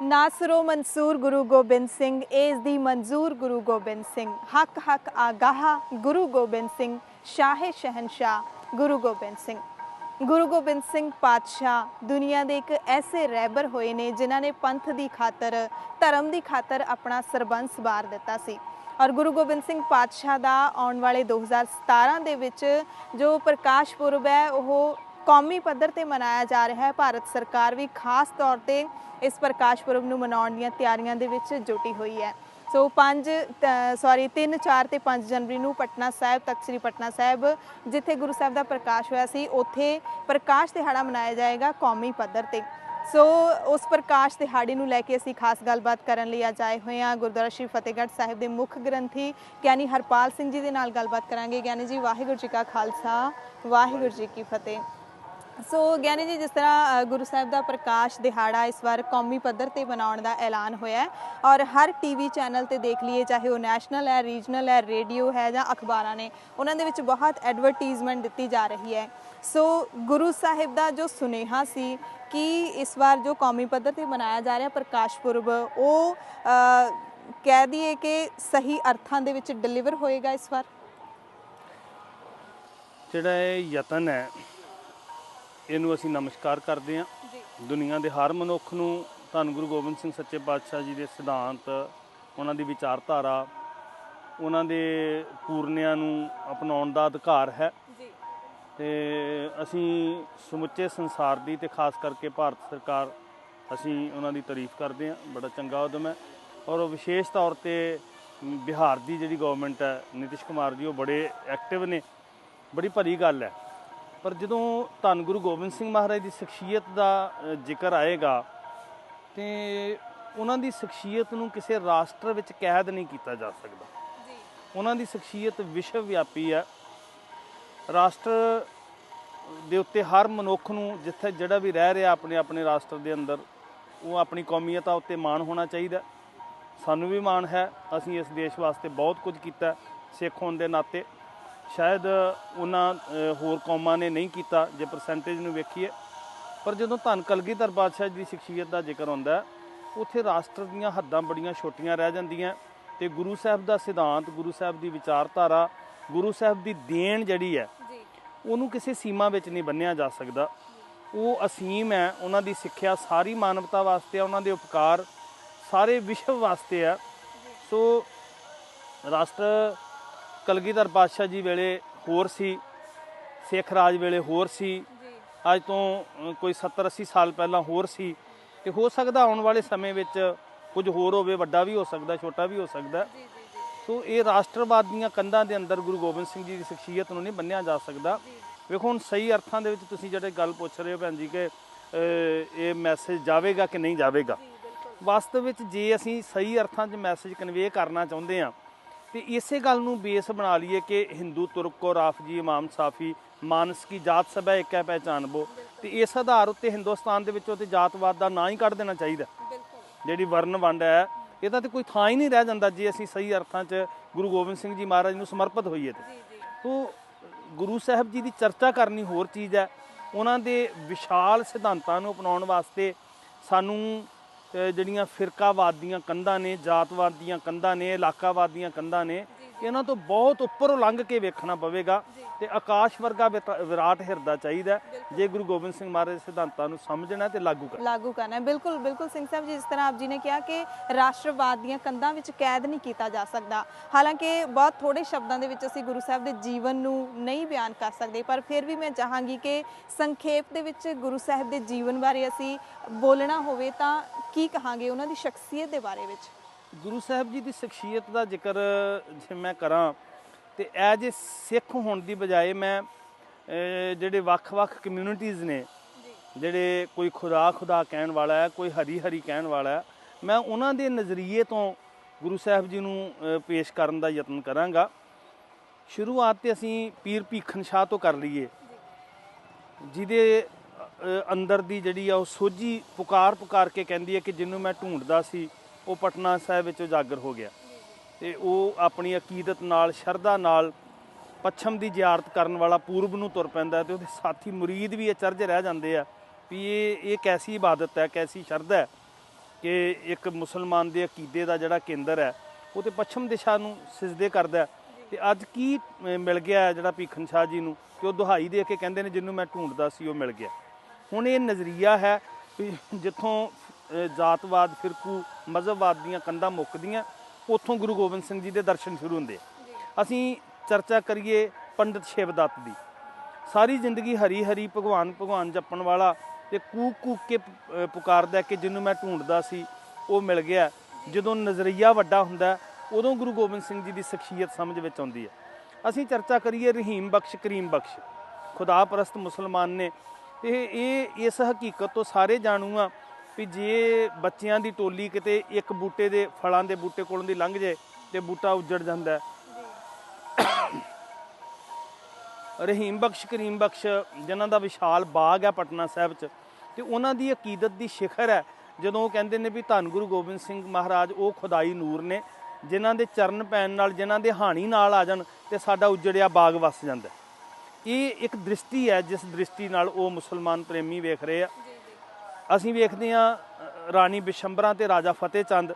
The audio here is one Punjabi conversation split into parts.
ਨਾਸਰੋ ਮਨਸੂਰ ਗੁਰੂ ਗੋਬਿੰਦ ਸਿੰਘ ਏਸ ਦੀ ਮਨਜ਼ੂਰ ਗੁਰੂ ਗੋਬਿੰਦ ਸਿੰਘ ਹੱਕ ਹੱਕ ਆਗਾਹ ਗੁਰੂ ਗੋਬਿੰਦ ਸਿੰਘ ਸ਼ਾਹੇ ਸ਼ਹਿਨशाह ਗੁਰੂ ਗੋਬਿੰਦ ਸਿੰਘ ਗੁਰੂ ਗੋਬਿੰਦ ਸਿੰਘ ਪਾਤਸ਼ਾਹ ਦੁਨੀਆ ਦੇ ਇੱਕ ਐਸੇ ਰਹਿਬਰ ਹੋਏ ਨੇ ਜਿਨ੍ਹਾਂ ਨੇ ਪੰਥ ਦੀ ਖਾਤਰ ਧਰਮ ਦੀ ਖਾਤਰ ਆਪਣਾ ਸਰਬੰਸ ਵਾਰ ਦਿੱਤਾ ਸੀ ਔਰ ਗੁਰੂ ਗੋਬਿੰਦ ਸਿੰਘ ਪਾਤਸ਼ਾਹ ਦਾ ਆਉਣ ਵਾਲੇ 2017 ਦੇ ਵਿੱਚ ਜੋ ਪ੍ਰਕਾਸ਼ ਪੁਰਬ ਹੈ ਉਹ ਕੌਮੀ ਪੱਧਰ ਤੇ ਮਨਾਇਆ ਜਾ ਰਿਹਾ ਹੈ। ਭਾਰਤ ਸਰਕਾਰ ਵੀ ਖਾਸ ਤੌਰ ਤੇ ਇਸ ਪ੍ਰਕਾਸ਼ ਪੁਰਬ ਨੂੰ ਮਨਾਉਣ ਦੀਆਂ ਤਿਆਰੀਆਂ ਦੇ ਵਿੱਚ ਜੁਟੀ ਹੋਈ ਹੈ। ਸੋ 5 ਸੌਰੀ 3 4 ਤੇ 5 ਜਨਵਰੀ ਨੂੰ ਪਟਨਾ ਸਾਹਿਬ ਤਖਤ ਸ੍ਰੀ ਪਟਨਾ ਸਾਹਿਬ, ਜਿੱਥੇ ਗੁਰੂ ਸਾਹਿਬ ਦਾ ਪ੍ਰਕਾਸ਼ ਹੋਇਆ ਸੀ, ਉੱਥੇ ਪ੍ਰਕਾਸ਼ ਦਿਹਾੜਾ ਮਨਾਇਆ ਜਾਏਗਾ ਕੌਮੀ ਪੱਧਰ ਤੇ। ਸੋ ਉਸ ਪ੍ਰਕਾਸ਼ ਦਿਹਾੜੀ ਨੂੰ ਲੈ ਕੇ ਅਸੀਂ ਖਾਸ ਗੱਲਬਾਤ ਕਰਨ ਲਈ ਅੱਜ ਆਏ ਹੋਏ ਹਾਂ। ਗੁਰਦੁਆਰਾ ਸ਼੍ਰੀ ਫਤਿਹਗੜ੍ਹ ਸਾਹਿਬ ਦੇ ਮੁੱਖ ਗ੍ਰੰਥੀ ਗਿਆਨੀ ਹਰਪਾਲ ਸਿੰਘ ਜੀ ਦੇ ਨਾਲ ਗੱਲਬਾਤ ਕਰਾਂਗੇ। ਗਿਆਨੀ ਜੀ, ਵਾਹਿਗੁਰੂ ਜੀ ਕਾ ਖਾਲਸਾ, ਵਾਹਿਗੁਰੂ ਜੀ ਕੀ ਫਤਿਹ। ਸੋ ਗਿਆਨੀ ਜੀ, ਜਿਸ ਤਰ੍ਹਾਂ ਗੁਰੂ ਸਾਹਿਬ ਦਾ ਪ੍ਰਕਾਸ਼ ਦਿਹਾੜਾ ਇਸ ਵਾਰ ਕੌਮੀ ਪੱਧਰ ਤੇ ਮਨਾਉਣ ਦਾ ਐਲਾਨ ਹੋਇਆ ਹੈ। ਔਰ ਹਰ ਟੀਵੀ ਚੈਨਲ ਤੇ ਦੇਖ ਲਈਏ, ਚਾਹੇ ਉਹ ਨੈਸ਼ਨਲ ਹੈ, ਰੀਜਨਲ ਹੈ, ਰੇਡੀਓ ਹੈ ਜਾਂ ਅਖਬਾਰਾਂ ਨੇ, ਉਹਨਾਂ ਦੇ ਵਿੱਚ ਬਹੁਤ ਐਡਵਰਟਾਈਜ਼ਮੈਂਟ ਦਿੱਤੀ ਜਾ ਰਹੀ ਹੈ। ਸੋ ਗੁਰੂ ਸਾਹਿਬ ਦਾ ਜੋ ਸੁਨੇਹਾ ਸੀ ਕਿ ਇਸ ਵਾਰ ਜੋ ਕੌਮੀ ਪੱਧਰ ਤੇ ਮਨਾਇਆ ਜਾ ਰਿਹਾ ਪ੍ਰਕਾਸ਼ ਪੁਰਬ, ਉਹ ਕਹਿ ਦਈਏ ਕਿ ਸਹੀ ਅਰਥਾਂ ਦੇ ਵਿੱਚ ਡਿਲੀਵਰ ਹੋਏਗਾ ਇਸ ਵਾਰ? ਜਿਹੜਾ ਇਹ ਯਤਨ ਹੈ ਇਹਨੂੰ ਅਸੀਂ ਨਮਸਕਾਰ ਕਰਦੇ ਹਾਂ। ਜੀ ਦੁਨੀਆ ਦੇ ਹਰ ਮਨੁੱਖ ਨੂੰ ਧੰਨ ਗੁਰੂ ਗੋਬਿੰਦ ਸਿੰਘ ਸੱਚੇ ਪਾਤਸ਼ਾਹ ਜੀ ਦੇ ਸਿਧਾਂਤ ਉਹਨਾਂ ਦੀ ਵਿਚਾਰਧਾਰਾ ਉਹਨਾਂ ਦੇ ਪੂਰਨਿਆਂ ਨੂੰ ਅਪਣਾਉਣ ਦਾ ਅਧਿਕਾਰ ਹੈ। ਜੀ। ਤੇ ਅਸੀਂ ਸਮੁੱਚੇ ਸੰਸਾਰ ਦੀ ਤੇ ਖਾਸ ਕਰਕੇ ਭਾਰਤ ਸਰਕਾਰ ਅਸੀਂ ਉਹਨਾਂ ਦੀ ਤਾਰੀਫ ਕਰਦੇ ਹਾਂ। ਬੜਾ ਚੰਗਾ ਉਦਮ ਹੈ। ਔਰ ਵਿਸ਼ੇਸ਼ ਤੌਰ ਤੇ ਬਿਹਾਰ ਦੀ ਜਿਹੜੀ ਗਵਰਨਮੈਂਟ ਹੈ ਨਿਤਿਸ਼ ਕੁਮਾਰ ਜੀ ਉਹ ਬੜੇ ਐਕਟਿਵ ਨੇ। ਬੜੀ ਭਲੀ ਗੱਲ ਹੈ। ਪਰ ਜਦੋਂ ਧੰਨ ਗੁਰੂ ਗੋਬਿੰਦ ਸਿੰਘ ਮਹਾਰਾਜ ਦੀ ਸ਼ਖਸੀਅਤ ਦਾ ਜ਼ਿਕਰ ਆਏਗਾ ਤੇ ਉਹਨਾਂ ਦੀ ਸ਼ਖਸੀਅਤ ਨੂੰ ਕਿਸੇ ਰਾਸ਼ਟਰ ਵਿੱਚ ਕੈਦ ਨਹੀਂ ਕੀਤਾ ਜਾ ਸਕਦਾ। ਜੀ। ਉਹਨਾਂ ਦੀ ਸ਼ਖਸੀਅਤ ਵਿਸ਼ਵ ਵਿਆਪੀ ਹੈ। ਰਾਸ਼ਟਰ ਦੇ ਉੱਤੇ ਹਰ ਮਨੁੱਖ ਨੂੰ ਜਿੱਥੇ ਜਿਹੜਾ ਵੀ ਰਹਿ ਰਿਹਾ ਆਪਣੇ ਆਪਣੇ ਰਾਸ਼ਟਰ ਦੇ ਅੰਦਰ ਉਹ ਆਪਣੀ ਕੌਮੀਅਤਾਂ ਉੱਤੇ ਮਾਣ ਹੋਣਾ ਚਾਹੀਦਾ ਸਾਨੂੰ ਵੀ ਮਾਣ ਹੈ। ਅਸੀਂ ਇਸ ਦੇਸ਼ ਵਾਸਤੇ ਬਹੁਤ ਕੁਝ ਕੀਤਾ ਸਿੱਖ ਹੋਣ ਦੇ ਨਾਤੇ ਸ਼ਾਇਦ ਉਹਨਾਂ ਹੋਰ ਕੌਮਾਂ ਨੇ ਨਹੀਂ ਕੀਤਾ ਜੇ ਪਰਸੈਂਟੇਜ ਨੂੰ ਵੇਖੀਏ। ਪਰ ਜਦੋਂ ਧੰਨ ਕਲਗੀਧਰ ਬਾਦਸ਼ਾਹ ਜੀ ਦੀ ਸ਼ਖਸੀਅਤ ਦਾ ਜ਼ਿਕਰ ਹੁੰਦਾ ਉੱਥੇ ਰਾਸ਼ਟਰ ਦੀਆਂ ਹੱਦਾਂ ਬੜੀਆਂ ਛੋਟੀਆਂ ਰਹਿ ਜਾਂਦੀਆਂ ਤੇ ਗੁਰੂ ਸਾਹਿਬ ਦਾ ਸਿਧਾਂਤ ਗੁਰੂ ਸਾਹਿਬ ਦੀ ਵਿਚਾਰਧਾਰਾ ਗੁਰੂ ਸਾਹਿਬ ਦੀ ਦੇਣ ਜਿਹੜੀ ਹੈ ਉਹਨੂੰ ਕਿਸੇ ਸੀਮਾ ਵਿੱਚ ਨਹੀਂ ਬੰਨਿਆ ਜਾ ਸਕਦਾ। ਉਹ ਅਸੀਮ ਹੈ ਉਹਨਾਂ ਦੀ ਸਿੱਖਿਆ ਸਾਰੀ ਮਾਨਵਤਾ ਵਾਸਤੇ ਹੈ ਉਹਨਾਂ ਦੇ ਉਪਕਾਰ ਸਾਰੇ ਵਿਸ਼ਵ ਵਾਸਤੇ ਆ ਸੋ ਰਾਸ਼ਟਰ ਕਲਗੀਧਰ ਪਾਤਸ਼ਾਹ ਜੀ ਵੇਲੇ ਹੋਰ ਸੀ ਸਿੱਖ ਰਾਜ ਵੇਲੇ ਹੋਰ ਸੀ ਅੱਜ ਤੋਂ ਕੋਈ 70 80 ਸਾਲ ਪਹਿਲਾਂ ਹੋਰ ਸੀ ਤੇ ਹੋ ਸਕਦਾ ਆਉਣ ਵਾਲੇ ਸਮੇਂ ਵਿੱਚ ਕੁਝ ਹੋਰ ਹੋਵੇ ਵੱਡਾ ਵੀ ਹੋ ਸਕਦਾ ਛੋਟਾ ਵੀ ਹੋ ਸਕਦਾ। ਸੋ ਇਹ ਰਾਸ਼ਟਰਵਾਦ ਦੀਆਂ ਕੰਧਾਂ ਦੇ ਅੰਦਰ ਗੁਰੂ ਗੋਬਿੰਦ ਸਿੰਘ ਜੀ ਦੀ ਸ਼ਖਸੀਅਤ ਨੂੰ ਨਹੀਂ ਬੰਨਿਆ ਜਾ ਸਕਦਾ। ਵੇਖੋ ਹੁਣ ਸਹੀ ਅਰਥਾਂ ਦੇ ਵਿੱਚ ਤੁਸੀਂ ਜਿਹੜੇ ਗੱਲ ਪੁੱਛ ਰਹੇ ਹੋ ਭੈਣ ਜੀ ਕਿ ਇਹ ਮੈਸੇਜ ਜਾਵੇਗਾ ਕਿ ਨਹੀਂ ਜਾਵੇਗਾ? ਵਾਸਤਵ ਵਿੱਚ ਜੇ ਅਸੀਂ ਸਹੀ ਅਰਥਾਂ 'ਚ ਮੈਸੇਜ ਕਨਵੇ ਕਰਨਾ ਚਾਹੁੰਦੇ ਹਾਂ ਤੇ ਇਸੇ ਗੱਲ ਨੂੰ ਬੇਸ ਬਣਾ ਲਈਏ ਕਿ ਹਿੰਦੂ ਤੁਰਕ ਕੋ ਰਾਫਜੀ ਇਮਾਮ ਸਾਫੀ ਮਾਨਸ ਕੀ ਜਾਤ ਸਭਾ ਇੱਕ ਹੈ ਪਹਿਚਾਨਬੋ ਤੇ ਇਸ ਆਧਾਰ ਉੱਤੇ ਹਿੰਦੁਸਤਾਨ ਦੇ ਵਿੱਚੋਂ ਤੇ ਜਾਤਵਾਦ ਦਾ ਨਾਂ ਹੀ ਕੱਢ ਦੇਣਾ ਚਾਹੀਦਾ। ਜਿਹੜੀ ਵਰਨ ਵੰਡ ਹੈ ਇਹਦਾ ਤੇ ਕੋਈ ਥਾਂ ਹੀ ਨਹੀਂ ਰਹਿ ਜਾਂਦਾ ਜੇ ਅਸੀਂ ਸਹੀ ਅਰਥਾਂ 'ਚ ਗੁਰੂ ਗੋਬਿੰਦ ਸਿੰਘ ਜੀ ਮਹਾਰਾਜ ਨੂੰ ਸਮਰਪਿਤ ਹੋਈਏ ਤੇ। ਜੀ ਜੀ। ਤੋ ਗੁਰੂ ਸਾਹਿਬ ਜੀ ਦੀ ਚਰਚਾ ਕਰਨੀ ਹੋਰ ਚੀਜ਼ ਹੈ। ਉਹਨਾਂ ਦੇ ਵਿਸ਼ਾਲ ਸਿਧਾਂਤਾਂ ਨੂੰ ਅਪਣਾਉਣ ਵਾਸਤੇ ਸਾਨੂੰ ਜਿਹੜੀਆਂ ਫਿਰਕਾਵਾਦ ਦੀਆਂ ਕੰਧਾਂ ਨੇ ਜਾਤਵਾਦ ਦੀਆਂ ਕੰਧਾਂ ਨੇ ਇਲਾਕਾਵਾਦ ਦੀਆਂ ਕੰਧਾਂ ਨੇ ਇਹਨਾਂ ਤੋਂ ਬਹੁਤ ਉੱਪਰੋਂ ਲੰਘ ਕੇ ਵੇਖਣਾ ਪਵੇਗਾ ਤੇ ਆਕਾਸ਼ ਵਰਗਾ ਵਿਰਾਟ ਹਿਰਦਾ ਚਾਹੀਦਾ ਜੇ ਗੁਰੂ ਗੋਬਿੰਦ ਸਿੰਘ ਮਹਾਰਾਜ ਦੇ ਸਿਧਾਂਤਾਂ ਨੂੰ ਸਮਝਣਾ ਤੇ ਲਾਗੂ ਕਰਨਾ। ਲਾਗੂ ਕਰਨਾ ਬਿਲਕੁਲ ਬਿਲਕੁਲ ਸਿੰਘ ਸਾਹਿਬ ਜੀ ਜਿਸ ਤਰ੍ਹਾਂ ਆਪ ਜੀ ਨੇ ਕਿਹਾ ਕਿ ਰਾਸ਼ਟਰਵਾਦ ਦੀਆਂ ਕੰਧਾਂ ਵਿੱਚ ਕੈਦ ਨਹੀਂ ਕੀਤਾ ਜਾ ਸਕਦਾ। ਹਾਲਾਂਕਿ ਬਹੁਤ ਥੋੜੇ ਸ਼ਬਦਾਂ ਦੇ ਵਿੱਚ ਅਸੀਂ ਗੁਰੂ ਸਾਹਿਬ ਦੇ ਜੀਵਨ ਨੂੰ ਨਹੀਂ ਬਿਆਨ ਕਰ ਸਕਦੇ ਪਰ ਫਿਰ ਵੀ ਮੈਂ ਚਾਹਾਂਗੀ ਕਿ ਸੰਖੇਪ ਦੇ ਵਿੱਚ ਗੁਰੂ ਸਾਹਿਬ ਦੇ ਜੀਵਨ ਬਾਰੇ ਅਸੀਂ ਬੋਲਣਾ ਹੋਵੇ ਤਾਂ ਕੀ ਕਹਾਂਗੇ ਉਹਨਾਂ ਦੀ ਸ਼ਖਸੀਅਤ ਦੇ ਬਾਰੇ ਵਿੱਚ? ਗੁਰੂ ਸਾਹਿਬ ਜੀ ਦੀ ਸ਼ਖਸੀਅਤ ਦਾ ਜ਼ਿਕਰ ਜੇ ਮੈਂ ਕਰਾਂ ਤੇ ਐਜ ਏ ਸਿੱਖ ਹੋਣ ਦੀ ਬਜਾਏ ਮੈਂ ਜਿਹੜੇ ਵੱਖ-ਵੱਖ ਕਮਿਊਨਿਟੀਆਂ ਨੇ, ਜਿਹੜੇ ਕੋਈ ਖੁਦਾ ਖੁਦਾ ਕਹਿਣ ਵਾਲਾ ਹੈ, ਕੋਈ ਹਰੀ ਹਰੀ ਕਹਿਣ ਵਾਲਾ ਹੈ, ਮੈਂ ਉਹਨਾਂ ਦੇ ਨਜ਼ਰੀਏ ਤੋਂ ਗੁਰੂ ਸਾਹਿਬ ਜੀ ਨੂੰ ਪੇਸ਼ ਕਰਨ ਦਾ ਯਤਨ ਕਰਾਂਗਾ। ਸ਼ੁਰੂਆਤ ਤੇ ਅਸੀਂ ਪੀਰ ਭੀਖਨ ਸ਼ਾਹ ਤੋਂ ਕਰ ਲਈਏ। ਜਿਹਦੇ ਅੰਦਰ ਦੀ ਜਿਹੜੀ ਆ ਉਹ ਸੋਝੀ ਪੁਕਾਰ ਪੁਕਾਰ ਕੇ ਕਹਿੰਦੀ ਹੈ ਕਿ ਜਿਹਨੂੰ ਮੈਂ ਢੂੰਡਦਾ ਸੀ ਉਹ ਪਟਨਾ ਸਾਹਿਬ ਵਿੱਚ ਉਜਾਗਰ ਹੋ ਗਿਆ ਤੇ ਉਹ ਆਪਣੀ ਅਕੀਦਤ ਨਾਲ, ਸ਼ਰਧਾ ਨਾਲ ਪੱਛਮ ਦੀ ਜ਼ਿਆਰਤ ਕਰਨ ਵਾਲਾ ਪੂਰਬ ਨੂੰ ਤੁਰ ਪੈਂਦਾ ਤੇ ਉਹਦੇ ਸਾਥੀ ਮੁਰੀਦ ਵੀ ਅਚਰਜ ਰਹਿ ਜਾਂਦੇ ਆ ਵੀ ਇਹ ਇਹ ਕੈਸੀ ਇਬਾਦਤ ਹੈ, ਕੈਸੀ ਸ਼ਰਧਾ ਹੈ ਕਿ ਇੱਕ ਮੁਸਲਮਾਨ ਦੇ ਅਕੀਦੇ ਦਾ ਜਿਹੜਾ ਕੇਂਦਰ ਹੈ, ਉਹ ਤੇ ਪੱਛਮ ਦਿਸ਼ਾ ਨੂੰ ਸਿਜਦੇ ਕਰਦਾ ਹੈ। ਤੇ ਅੱਜ ਕੀ ਮਿਲ ਗਿਆ ਹੈ ਜਿਹੜਾ ਭੀਖਨ ਸ਼ਾਹ ਜੀ ਨੂੰ ਕਿ ਉਹ ਦੁਹਾਈ ਦੇ ਕੇ ਕਹਿੰਦੇ ਨੇ ਜਿਹਨੂੰ ਮੈਂ ਢੂੰਡਦਾ ਸੀ ਉਹ ਮਿਲ ਗਿਆ ਹੁਣ ਇਹ ਨਜ਼ਰੀਆ ਹੈ ਵੀ ਜਿੱਥੋਂ ਜਾਤਵਾਦ ਫਿਰਕੂ ਮਜ਼ਹਬਵਾਦ ਦੀਆਂ ਕੰਧਾਂ ਮੁੱਕਦੀਆਂ ਉੱਥੋਂ ਗੁਰੂ ਗੋਬਿੰਦ ਸਿੰਘ ਜੀ ਦੇ ਦਰਸ਼ਨ ਸ਼ੁਰੂ ਹੁੰਦੇ ਅਸੀਂ ਚਰਚਾ ਕਰੀਏ ਪੰਡਿਤ ਸ਼ਿਵਦੱਤ ਦੀ। ਸਾਰੀ ਜ਼ਿੰਦਗੀ ਹਰੀ ਹਰੀ ਭਗਵਾਨ ਭਗਵਾਨ ਜਪਣ ਵਾਲਾ ਤੇ ਕੂਕ ਕੂਕ ਕੇ ਪੁਕਾਰਦਾ ਕਿ ਜਿਹਨੂੰ ਮੈਂ ਢੂੰਡਦਾ ਸੀ ਉਹ ਮਿਲ ਗਿਆ। ਜਦੋਂ ਨਜ਼ਰੀਆ ਵੱਡਾ ਹੁੰਦਾ ਉਦੋਂ ਗੁਰੂ ਗੋਬਿੰਦ ਸਿੰਘ ਜੀ ਦੀ ਸ਼ਖਸੀਅਤ ਸਮਝ ਵਿੱਚ ਆਉਂਦੀ ਹੈ। ਅਸੀਂ ਚਰਚਾ ਕਰੀਏ ਰਹੀਮ ਬਖਸ਼ ਕਰੀਮ ਬਖਸ਼। ਖੁਦਾ ਪ੍ਰਸਤ ਮੁਸਲਮਾਨ ਨੇ। ਤੇ ਇਹ ਇਸ ਹਕੀਕਤ ਤੋਂ ਸਾਰੇ ਜਾਣੂ ਆ ਵੀ ਜੇ ਬੱਚਿਆਂ ਦੀ ਟੋਲੀ ਕਿਤੇ ਇੱਕ ਬੂਟੇ ਦੇ ਫਲਾਂ ਦੇ ਬੂਟੇ ਕੋਲੋਂ ਦੀ ਲੰਘ ਜਾਏ ਤੇ ਬੂਟਾ ਉੱਜੜ ਜਾਂਦਾ ਹੈ। ਰਹੀਮ ਬਖਸ਼ ਕਰੀਮ ਬਖਸ਼ ਜਿਨ੍ਹਾਂ ਦਾ ਵਿਸ਼ਾਲ ਬਾਗ ਹੈ ਪਟਨਾ ਸਾਹਿਬ 'ਚ ਤੇ ਉਹਨਾਂ ਦੀ ਅਕੀਦਤ ਦੀ ਸਿਖਰ ਹੈ। ਜਦੋਂ ਉਹ ਕਹਿੰਦੇ ਨੇ ਵੀ ਧੰਨ ਗੁਰੂ ਗੋਬਿੰਦ ਸਿੰਘ ਮਹਾਰਾਜ ਉਹ ਖੁਦਾਈ ਨੂਰ ਨੇ ਜਿਨ੍ਹਾਂ ਦੇ ਚਰਨ ਪੈਣ ਨਾਲ ਜਿਨ੍ਹਾਂ ਦੇ ਹਾਣੀ ਨਾਲ ਆ ਜਾਣ ਤੇ ਸਾਡਾ ਉਜੜਿਆ ਬਾਗ ਵਸ ਜਾਂਦਾ। ਇਹ ਇੱਕ ਦ੍ਰਿਸ਼ਟੀ ਹੈ ਜਿਸ ਦ੍ਰਿਸ਼ਟੀ ਨਾਲ ਉਹ ਮੁਸਲਮਾਨ ਪ੍ਰੇਮੀ ਵੇਖ ਰਹੇ ਆ। ਅਸੀਂ ਵੇਖਦੇ ਹਾਂ ਰਾਣੀ ਬਿਸ਼ੰਬਰਾ ਤੇ ਰਾਜਾ ਫਤਿਹ ਚੰਦ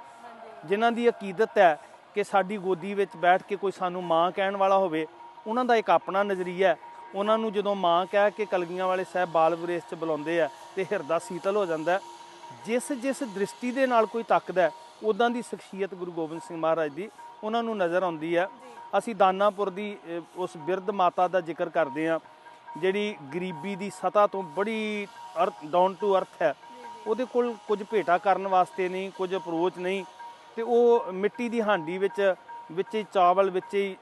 ਜਿਨ੍ਹਾਂ ਦੀ ਅਕੀਦਤ ਹੈ ਕਿ ਸਾਡੀ ਗੋਦੀ ਵਿੱਚ ਬੈਠ ਕੇ ਕੋਈ ਸਾਨੂੰ ਮਾਂ ਕਹਿਣ ਵਾਲਾ ਹੋਵੇ ਉਹਨਾਂ ਦਾ ਇੱਕ ਆਪਣਾ ਨਜ਼ਰੀਆ ਹੈ। ਉਹਨਾਂ ਨੂੰ ਜਦੋਂ ਮਾਂ ਕਹਿ ਕੇ ਕਲਗੀਆਂ ਵਾਲੇ ਸਾਹਿਬ ਬਾਲ ਵਿਰੇਸ 'ਚ ਬੁਲਾਉਂਦੇ ਆ ਤੇ ਹਿਰਦਾ ਸੀਤਲ ਹੋ ਜਾਂਦਾ ਜਿਸ ਜਿਸ ਦ੍ਰਿਸ਼ਟੀ ਦੇ ਨਾਲ ਕੋਈ ਤੱਕਦਾ ਹੈ, ਉਦਾਂ ਦੀ ਸ਼ਖਸੀਅਤ ਗੁਰੂ ਗੋਬਿੰਦ ਸਿੰਘ ਮਹਾਰਾਜ ਦੀ ਉਹਨਾਂ ਨੂੰ ਨਜ਼ਰ ਆਉਂਦੀ ਹੈ। ਅਸੀਂ ਦਾਨਾਪੁਰ ਦੀ ਉਸ ਬਿਰਧ ਮਾਤਾ ਦਾ ਜ਼ਿਕਰ ਕਰਦੇ ਹਾਂ ਜਿਹੜੀ ਗਰੀਬੀ ਦੀ ਸਤਾ ਤੋਂ ਬੜੀ ਅਰਥ ਡਾਊਨ ਟੂ ਅਰਥ ਹੈ। ਉਹਦੇ ਕੋਲ ਕੁਝ ਭੇਟਾ ਕਰਨ ਵਾਸਤੇ ਨਹੀਂ, ਕੁਝ ਅਪਰੋਚ ਨਹੀਂ। ਤੇ ਉਹ ਮਿੱਟੀ ਦੀ ਹਾਂਡੀ ਵਿੱਚ ਵਿੱਚ ਹੀ ਚਾਵਲ, ਵਿੱਚ ਹੀ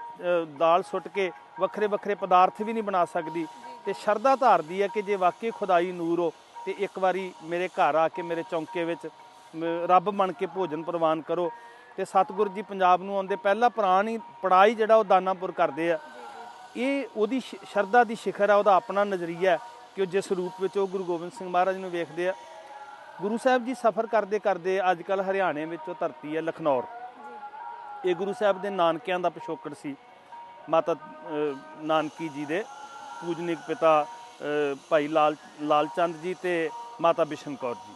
ਦਾਲ ਸੁੱਟ ਕੇ ਵੱਖਰੇ ਵੱਖਰੇ ਪਦਾਰਥ ਵੀ ਨਹੀਂ ਬਣਾ ਸਕਦੀ। ਤੇ ਸ਼ਰਧਾ ਧਾਰਦੀ ਹੈ ਕਿ ਜੇ ਵਾਕਈ ਖੁਦਾਈ ਨੂਰ ਹੋ, ਤੇ ਇੱਕ ਵਾਰੀ ਮੇਰੇ ਘਰ ਆ ਕੇ ਮੇਰੇ ਚੌਂਕੇ ਵਿੱਚ ਰੱਬ ਬਣ ਕੇ ਭੋਜਨ ਪ੍ਰਵਾਨ ਕਰੋ। ਤੇ ਸਤਿਗੁਰੂ ਜੀ ਪੰਜਾਬ ਨੂੰ ਆਉਂਦੇ ਪਹਿਲਾ ਪ੍ਰਾਣ ਹੀ, ਪੜਾਈ ਜਿਹੜਾ ਉਹ ਦਾਨਾਪੁਰ ਕਰਦੇ ਆ। ਇਹ ਉਹਦੀ ਸ਼- ਸ਼ਰਧਾ ਦੀ ਸਿਖਰ ਹੈ ਉਹਦਾ ਆਪਣਾ ਨਜ਼ਰੀਆ ਕਿ ਉਹ ਜਿਸ ਰੂਪ ਵਿੱਚ ਉਹ ਗੁਰੂ ਗੋਬਿੰਦ ਸਿੰਘ ਮਹਾਰਾਜ ਨੂੰ ਵੇਖਦੇ ਆ। ਗੁਰੂ ਸਾਹਿਬ ਜੀ ਸਫ਼ਰ ਕਰਦੇ ਕਰਦੇ ਅੱਜ ਕੱਲ ਹਰਿਆਣੇ ਵਿੱਚ ਧਰਤੀ ਹੈ ਲਖਨੌਰ। ਇਹ ਗੁਰੂ ਸਾਹਿਬ ਦੇ ਨਾਨਕਿਆਂ ਦਾ ਪਿਛੋਕੜ ਸੀ। ਮਾਤਾ ਨਾਨਕੀ ਜੀ ਦੇ ਪੂਜਨਿਕ ਪਿਤਾ ਭਾਈ ਲਾਲ ਲਾਲ ਚੰਦ ਜੀ ਤੇ ਮਾਤਾ ਬਿਸ਼ਨ ਕੌਰ ਜੀ।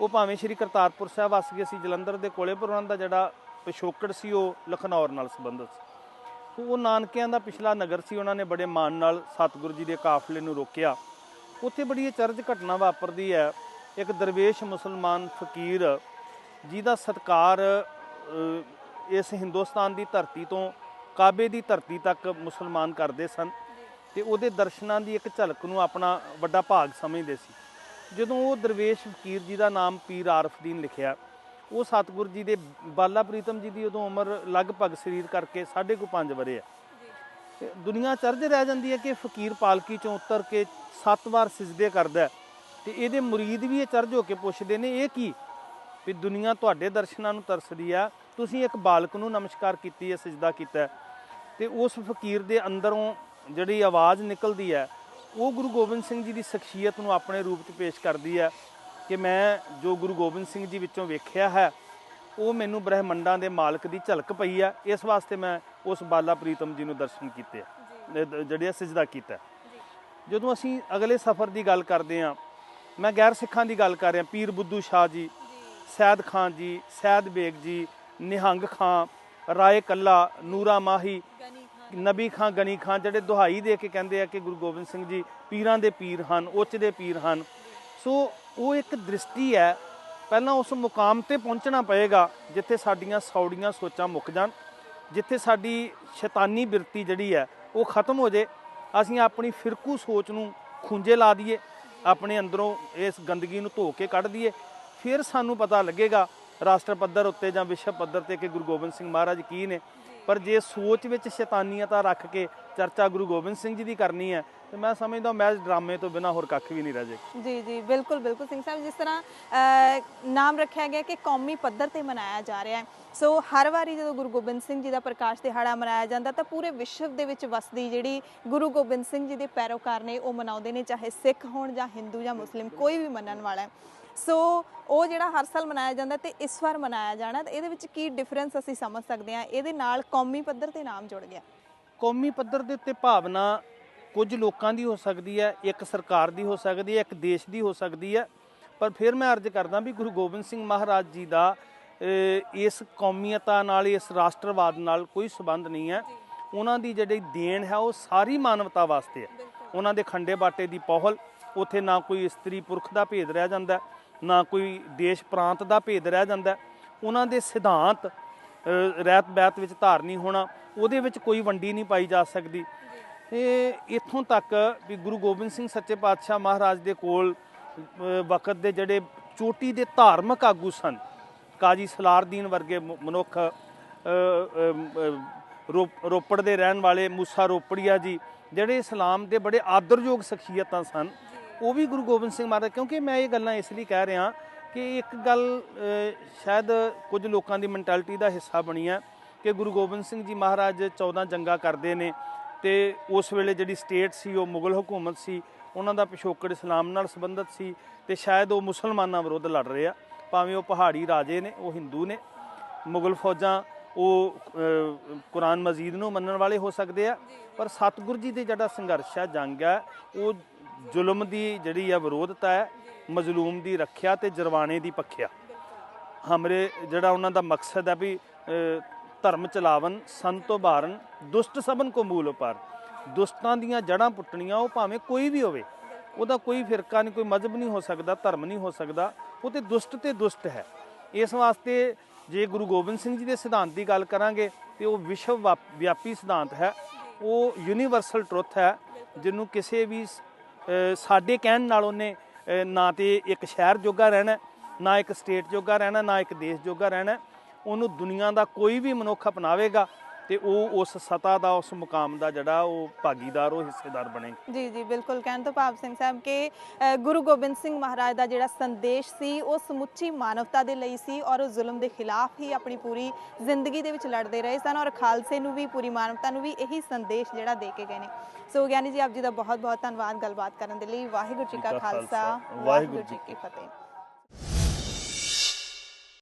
ਉਹ ਭਾਵੇਂ ਸ੍ਰੀ ਕਰਤਾਰਪੁਰ ਸਾਹਿਬ ਵਸ ਗਏ ਸੀ ਜਲੰਧਰ ਦੇ ਕੋਲੇ ਪਰ ਉਹਨਾਂ ਦਾ ਜਿਹੜਾ ਪਿਛੋਕੜ ਸੀ ਉਹ ਲਖਨੌਰ ਨਾਲ ਸੰਬੰਧਿਤ ਸੀ। ਸੋ ਉਹ ਨਾਨਕਿਆਂ ਦਾ ਪਿਛਲਾ ਨਗਰ ਸੀ। ਉਹਨਾਂ ਨੇ ਬੜੇ ਮਾਣ ਨਾਲ ਸਤਿਗੁਰੂ ਜੀ ਦੇ ਕਾਫਲੇ ਨੂੰ ਰੋਕਿਆ। ਉੱਥੇ ਬੜੀ ਅਚਰਜ ਘਟਨਾ ਵਾਪਰਦੀ ਹੈ। ਇੱਕ ਦਰਵੇਸ਼ ਮੁਸਲਮਾਨ ਫਕੀਰ ਜਿਹਦਾ ਸਤਕਾਰ ਇਸ ਹਿੰਦੁਸਤਾਨ ਦੀ ਧਰਤੀ ਤੋਂ ਕਾਬੇ ਦੀ ਧਰਤੀ ਤੱਕ ਮੁਸਲਮਾਨ ਕਰਦੇ ਸਨ ਤੇ ਉਹਦੇ ਦਰਸ਼ਨਾਂ ਦੀ ਇੱਕ ਝਲਕ ਨੂੰ ਆਪਣਾ ਵੱਡਾ ਭਾਗ ਸਮਝਦੇ ਸੀ। ਜਦੋਂ ਉਹ ਦਰਵੇਸ਼ ਫਕੀਰ ਜੀ ਦਾ ਨਾਮ ਪੀਰ ਆਰਫਦੀਨ ਲਿਖਿਆ, ਉਹ ਸਤਿਗੁਰੂ ਜੀ ਦੇ ਬਾਲਾ ਪ੍ਰੀਤਮ ਜੀ ਦੀ ਉਦੋਂ ਉਮਰ ਲਗਭਗ ਸਰੀਰ ਕਰਕੇ 5.5 ਵਰੇ ਹੈ ਤੇ ਦੁਨੀਆ ਚਰਜ ਰਹਿ ਜਾਂਦੀ ਹੈ ਕਿ ਫਕੀਰ ਪਾਲਕੀ ਚੋਂ ਉਤਰ ਕੇ ਸੱਤ ਵਾਰ ਸਿਜਦੇ ਕਰਦਾ ਹੈ। ਤੇ ਇਹਦੇ ਮੁਰੀਦ ਵੀ ਇਹ ਚਰਜ ਹੋ ਕੇ ਪੁੱਛਦੇ ਨੇ ਇਹ ਕੀ? ਵੀ ਦੁਨੀਆ ਤੁਹਾਡੇ ਦਰਸ਼ਨਾਂ ਨੂੰ ਤਰਸਦੀ ਆ ਤੁਸੀਂ ਇੱਕ ਬਾਲਕ ਨੂੰ ਨਮਸਕਾਰ ਕੀਤੀ ਹੈ ਸਜਦਾ ਕੀਤਾ। ਤੇ ਉਸ ਫਕੀਰ ਦੇ ਅੰਦਰੋਂ ਜਿਹੜੀ ਆਵਾਜ਼ ਨਿਕਲਦੀ ਹੈ ਉਹ ਗੁਰੂ ਗੋਬਿੰਦ ਸਿੰਘ ਜੀ ਦੀ ਸ਼ਖਸੀਅਤ ਨੂੰ ਆਪਣੇ ਰੂਪ 'ਚ ਪੇਸ਼ ਕਰਦੀ ਹੈ ਕਿ ਮੈਂ ਜੋ ਗੁਰੂ ਗੋਬਿੰਦ ਸਿੰਘ ਜੀ ਵਿੱਚੋਂ ਵੇਖਿਆ ਹੈ ਉਹ ਮੈਨੂੰ ਬ੍ਰਹਿਮੰਡਾਂ ਦੇ ਮਾਲਕ ਦੀ ਝਲਕ ਪਈ ਆ ਇਸ ਵਾਸਤੇ ਮੈਂ ਉਸ ਬਾਲਾ ਪ੍ਰੀਤਮ ਜੀ ਨੂੰ ਦਰਸ਼ਨ ਕੀਤੇ ਆ ਜਿਹੜੇ ਆ ਸਜਦਾ ਕੀਤਾ ਜਦੋਂ ਅਸੀਂ ਅਗਲੇ ਸਫ਼ਰ ਦੀ ਗੱਲ ਕਰਦੇ ਹਾਂ ਮੈਂ ਗੈਰ ਸਿੱਖਾਂ ਦੀ ਗੱਲ ਕਰ ਰਿਹਾ, ਪੀਰ ਬੁੱਧੂ ਸ਼ਾਹ ਜੀ, ਸੈਦ ਖਾਨ ਜੀ, ਸੈਦ ਬੇਗ ਜੀ, ਨਿਹੰਗ ਖਾਂ, ਰਾਏ ਕੱਲਾ, ਨੂਰਾ ਮਾਹੀ, ਨਬੀ ਖਾਂ, ਗਨੀ ਖਾਂ, ਜਿਹੜੇ ਦੁਹਾਈ ਦੇ ਕੇ ਕਹਿੰਦੇ ਆ ਕਿ ਗੁਰੂ ਗੋਬਿੰਦ ਸਿੰਘ ਜੀ ਪੀਰਾਂ ਦੇ ਪੀਰ ਹਨ, ਉੱਚ ਦੇ ਪੀਰ ਹਨ। ਸੋ ਉਹ ਇੱਕ ਦ੍ਰਿਸ਼ਟੀ ਹੈ, ਪਹਿਲਾਂ ਉਸ ਮੁਕਾਮ ਤੇ ਪਹੁੰਚਣਾ ਪਏਗਾ ਜਿੱਥੇ ਸਾਡੀਆਂ ਸੌੜੀਆਂ ਸੋਚਾਂ ਮੁੱਕ ਜਾਣ, ਜਿੱਥੇ ਸਾਡੀ ਸ਼ੈਤਾਨੀ ਬਿਰਤੀ ਜਿਹੜੀ ਹੈ ਉਹ ਖਤਮ ਹੋ ਜੇ। ਅਸੀਂ ਆਪਣੀ ਫਿਰਕੂ ਸੋਚ ਨੂੰ ਖੁੰਝੇ ਲਾ ਦਈਏ ਆਪਣੇ ਅੰਦਰੋਂ ਇਸ ਗੰਦਗੀ ਨੂੰ ਧੋ ਕੇ ਕੱਢ ਦਈਏ। ਫਿਰ ਸਾਨੂੰ ਪਤਾ ਲੱਗੇਗਾ ਰਾਸ਼ਟਰ ਪੱਧਰ ਉੱਤੇ ਜਾਂ ਵਿਸ਼ਵ ਪੱਧਰ ਤੇ ਕਿ ਗੁਰੂ ਗੋਬਿੰਦ ਸਿੰਘ ਮਹਾਰਾਜ ਕੀ ਨੇ। ਪਰ ਜੇ ਸੋਚ ਵਿੱਚ ਸ਼ੈਤਾਨੀਅਤਾਂ ਰੱਖ ਕੇ ਚਰਚਾ ਗੁਰੂ ਗੋਬਿੰਦ ਸਿੰਘ ਜੀ ਦੀ ਕਰਨੀ ਹੈ, ਤੇ ਮੈਂ ਸਮਝਦਾ ਮੈਚ ਡਰਾਮੇ ਤੋਂ ਬਿਨਾ ਹੋਰ ਕੱਖ ਵੀ ਨਹੀਂ ਰਹਿ ਜਾਏਗਾ। ਜੀ ਜੀ, ਬਿਲਕੁਲ ਬਿਲਕੁਲ ਸਿੰਘ ਸਾਹਿਬ, ਜਿਸ ਤਰ੍ਹਾਂ ਨਾਮ ਰੱਖਿਆ ਗਿਆ ਕਿ ਕੌਮੀ ਪੱਧਰ ਤੇ ਮਨਾਇਆ ਜਾ ਰਿਹਾ ਹੈ। ਸੋ ਹਰ ਵਾਰੀ ਜਦੋਂ ਗੁਰੂ ਗੋਬਿੰਦ ਸਿੰਘ ਜੀ ਦਾ ਪ੍ਰਕਾਸ਼ ਦਿਹਾੜਾ ਮਨਾਇਆ ਜਾਂਦਾ, ਤਾਂ ਪੂਰੇ ਵਿਸ਼ਵ ਦੇ ਵਿੱਚ ਵਸਦੀ ਜਿਹੜੀ ਗੁਰੂ ਗੋਬਿੰਦ ਸਿੰਘ ਜੀ ਦੇ ਪੈਰੋਕਾਰ ਨੇ, ਉਹ ਮਨਾਉਂਦੇ ਨੇ, ਚਾਹੇ ਸਿੱਖ ਹੋਣ ਜਾਂ ਹਿੰਦੂ ਜਾਂ ਮੁਸਲਿਮ, ਕੋਈ ਵੀ ਮੰਨਣ ਵਾਲਾ ਹੈ। ਸੋ ਉਹ ਜਿਹੜਾ ਹਰ ਸਾਲ ਮਨਾਇਆ ਜਾਂਦਾ ਤੇ ਇਸ ਵਾਰ ਮਨਾਇਆ ਜਾਣਾ, ਤੇ ਇਹਦੇ ਵਿੱਚ ਕੀ ਡਿਫਰੈਂਸ ਅਸੀਂ ਸਮਝ ਸਕਦੇ ਹਾਂ? ਇਹਦੇ ਨਾਲ ਕੌਮੀ ਪੱਧਰ ਤੇ ਨਾਮ ਜੁੜ ਗਿਆ। ਕੌਮੀ ਪੱਧਰ ਦੇ ਉੱਤੇ ਭਾਵਨਾ ਕੁਝ ਲੋਕਾਂ ਦੀ ਹੋ ਸਕਦੀ ਹੈ, ਇੱਕ ਸਰਕਾਰ ਦੀ ਹੋ ਸਕਦੀ ਹੈ, ਇੱਕ ਦੇਸ਼ ਦੀ ਹੋ ਸਕਦੀ ਹੈ। ਪਰ ਫਿਰ ਮੈਂ ਅਰਜ਼ ਕਰਦਾ ਵੀ ਗੁਰੂ ਗੋਬਿੰਦ ਸਿੰਘ ਮਹਾਰਾਜ ਜੀ ਦਾ ਇਸ ਕੌਮੀਅਤਾ ਨਾਲ ਇਸ ਰਾਸ਼ਟਰਵਾਦ ਨਾਲ ਕੋਈ ਸਬੰਧ ਨਹੀਂ ਹੈ। ਉਹਨਾਂ ਦੀ ਜਿਹੜੀ ਦੇਣ ਹੈ ਉਹ ਸਾਰੀ ਮਾਨਵਤਾ ਵਾਸਤੇ ਹੈ। ਉਹਨਾਂ ਦੇ ਖੰਡੇ ਬਾਟੇ ਦੀ ਪਹੁਲ ਉੱਥੇ ਨਾ ਕੋਈ ਇਸਤਰੀ ਪੁਰਖ ਦਾ ਭੇਦ ਰਹਿ ਜਾਂਦਾ ਨਾ ਕੋਈ ਦੇਸ਼ ਪ੍ਰਾਂਤ ਦਾ ਭੇਦ ਰਹਿ ਜਾਂਦਾ। ਉਹਨਾਂ ਦੇ ਸਿਧਾਂਤ ਰਹਿਤ ਬੈਤ ਵਿੱਚ ਧਾਰਨੀ ਹੋਣਾ ਉਹਦੇ ਵਿੱਚ ਕੋਈ ਵੰਡੀ ਨਹੀਂ ਪਾਈ ਜਾ ਸਕਦੀ। ਇਹ ਇੱਥੋਂ ਤੱਕ ਵੀ ਗੁਰੂ ਗੋਬਿੰਦ ਸਿੰਘ ਸੱਚੇ ਪਾਤਸ਼ਾਹ ਮਹਾਰਾਜ ਦੇ ਕੋਲ ਵਕਤ ਦੇ ਜਿਹੜੇ ਚੋਟੀ ਦੇ ਧਾਰਮਿਕ ਆਗੂ ਸਨ ਕਾਜੀ ਸਲਾਰਦੀਨ ਵਰਗੇ ਮਨੁੱਖ ਅਹ, ਰੋਪੜ ਦੇ ਰਹਿਣ ਵਾਲੇ ਮੂਸਾ ਰੋਪੜੀਆ ਜੀ ਜਿਹੜੇ ਇਸਲਾਮ ਦੇ ਬੜੇ ਆਦਰਯੋਗ ਸ਼ਖਸੀਅਤਾਂ ਸਨ ਉਹ ਵੀ ਗੁਰੂ ਗੋਬਿੰਦ ਸਿੰਘ ਮਹਾਰਾਜ ਕਿਉਂਕਿ ਮੈਂ ਇਹ ਗੱਲਾਂ ਇਸ ਲਈ ਕਹਿ ਰਿਹਾ ਕਿ ਇੱਕ ਗੱਲ ਸ਼ਾਇਦ ਕੁਝ ਲੋਕਾਂ ਦੀ ਮੈਂਟੈਲਿਟੀ ਦਾ ਹਿੱਸਾ ਬਣੀ ਹੈ ਕਿ ਗੁਰੂ ਗੋਬਿੰਦ ਸਿੰਘ ਜੀ ਮਹਾਰਾਜ 14 ਜੰਗਾਂ ਕਰਦੇ ਨੇ ਤੇ ਉਸ ਵੇਲੇ ਜਿਹੜੀ ਸਟੇਟ ਸੀ ਉਹ ਮੁਗਲ ਹਕੂਮਤ ਸੀ ਉਹਨਾਂ ਦਾ ਪਿਛੋਕੜ ਇਸਲਾਮ ਨਾਲ ਸੰਬੰਧਿਤ ਸੀ ਤੇ ਸ਼ਾਇਦ ਉਹ ਮੁਸਲਮਾਨਾਂ ਵਿਰੁੱਧ ਲੜ ਰਹੇ ਆ। ਭਾਵੇਂ ਉਹ ਪਹਾੜੀ ਰਾਜੇ ਨੇ, ਉਹ ਹਿੰਦੂ ਨੇ, ਮੁਗਲ ਫੌਜਾਂ ਉਹ ਕੁਰਾਨ ਮਜੀਦ ਨੂੰ ਮੰਨਣ ਵਾਲੇ ਹੋ ਸਕਦੇ ਆ, ਪਰ ਸਤਿਗੁਰੂ ਜੀ ਦੇ ਜਿਹੜਾ ਸੰਘਰਸ਼ ਹੈ ਜੰਗ ਹੈ ਉਹ ਜ਼ੁਲਮ ਦੀ ਜਿਹੜੀ ਆ ਵਿਰੋਧਤਾ ਹੈ, ਮਜ਼ਲੂਮ ਦੀ ਰੱਖਿਆ ਤੇ ਜਰਵਾਣੇ ਦੀ ਪੱਖਿਆ। ਹਮਰੇ ਜਿਹੜਾ ਉਹਨਾਂ ਦਾ ਮਕਸਦ ਹੈ ਵੀ ਧਰਮ ਚਲਾਵਨ, ਸੰਤੋ ਭਾਰਨ ਦੁਸ਼ਟ ਸਭਨ ਕੋ ਮੂਲ ਉਪਾਰ। ਦੁਸ਼ਟਾਂ ਦੀਆਂ ਜੜਾਂ ਪੁੱਟਣੀਆਂ, ਉਹ ਭਾਵੇਂ ਕੋਈ ਵੀ ਹੋਵੇ, ਉਹਦਾ ਕੋਈ ਫਿਰਕਾ ਨਹੀਂ, ਕੋਈ ਮਜ਼ਹਬ ਨਹੀਂ ਹੋ ਸਕਦਾ, ਧਰਮ ਨਹੀਂ ਹੋ ਸਕਦਾ। ਉਹ ਤੇ ਦੁਸ਼ਟ ਤੇ ਦੁਸ਼ਟ ਹੈ। ਇਸ ਵਾਸਤੇ ਜੇ ਗੁਰੂ ਗੋਬਿੰਦ ਸਿੰਘ ਜੀ ਦੇ ਸਿਧਾਂਤ ਦੀ ਗੱਲ ਕਰਾਂਗੇ, ਤੇ ਉਹ ਵਿਸ਼ਵ ਵਾਪ- ਵਿਆਪੀ ਸਿਧਾਂਤ ਹੈ। ਉਹ ਯੂਨੀਵਰਸਲ ਟਰੁੱਥ ਹੈ, ਜਿਹਨੂੰ ਕਿਸੇ ਵੀ ਸ- ਸਾਡੇ ਕਹਿਣ ਨਾਲ ਉਹਨੇ ਨਾ ਤੇ ਇੱਕ ਸ਼ਹਿਰ ਜੋਗਾ ਰਹਿਣਾ ਨਾ ਇੱਕ ਸਟੇਟ ਜੋਗਾ ਰਹਿਣਾ, ਨਾ ਇੱਕ ਦੇਸ਼ ਜੋਗਾ ਰਹਿਣਾ ਉਹਨੂੰ ਦੁਨੀਆ ਦਾ ਕੋਈ ਵੀ ਮਨੁੱਖ ਅਪਣਾਵੇਗਾ ਤੇ ਉਹ ਉਸ ਸਤਾ ਦਾ ਉਸ ਮੁਕਾਮ ਦਾ ਜਿਹੜਾ ਉਹ ਭਾਗੀਦਾਰ ਉਹ ਹਿੱਸੇਦਾਰ ਬਣੇਗਾ ਜੀ ਜੀ ਬਿਲਕੁਲ ਕਹਿਣ ਤੋਂ ਭਾਵ ਸਿੰਘ ਸਾਹਿਬ ਕਿ ਗੁਰੂ ਗੋਬਿੰਦ ਸਿੰਘ ਮਹਾਰਾਜ ਦਾ ਜਿਹੜਾ ਸੰਦੇਸ਼ ਸੀ ਉਹ ਸਮੁੱਚੀ ਮਾਨਵਤਾ ਦੇ ਲਈ ਸੀ ਔਰ ਉਹ ਜ਼ੁਲਮ ਦੇ ਖਿਲਾਫ ਹੀ ਆਪਣੀ ਪੂਰੀ ਜ਼ਿੰਦਗੀ ਦੇ ਵਿੱਚ ਲੜਦੇ ਰਹੇ ਸਨ ਔਰ ਖਾਲਸੇ ਨੂੰ ਵੀ ਪੂਰੀ ਮਾਨਵਤਾ ਨੂੰ ਵੀ ਇਹੀ ਸੰਦੇਸ਼ ਜਿਹੜਾ ਦੇ ਕੇ ਗਏ ਨੇ। ਸੋ ਗਿਆਨੀ ਜੀ ਆਪ ਜੀ ਦਾ ਬਹੁਤ ਬਹੁਤ ਧੰਨਵਾਦ ਗੱਲਬਾਤ ਕਰਨ ਦੇ ਲਈ। ਵਾਹਿਗੁਰੂ ਜੀ ਕਾ ਖਾਲਸਾ ਵਾਹਿਗੁਰੂ ਜੀ ਕੀ ਫਤਿਹ।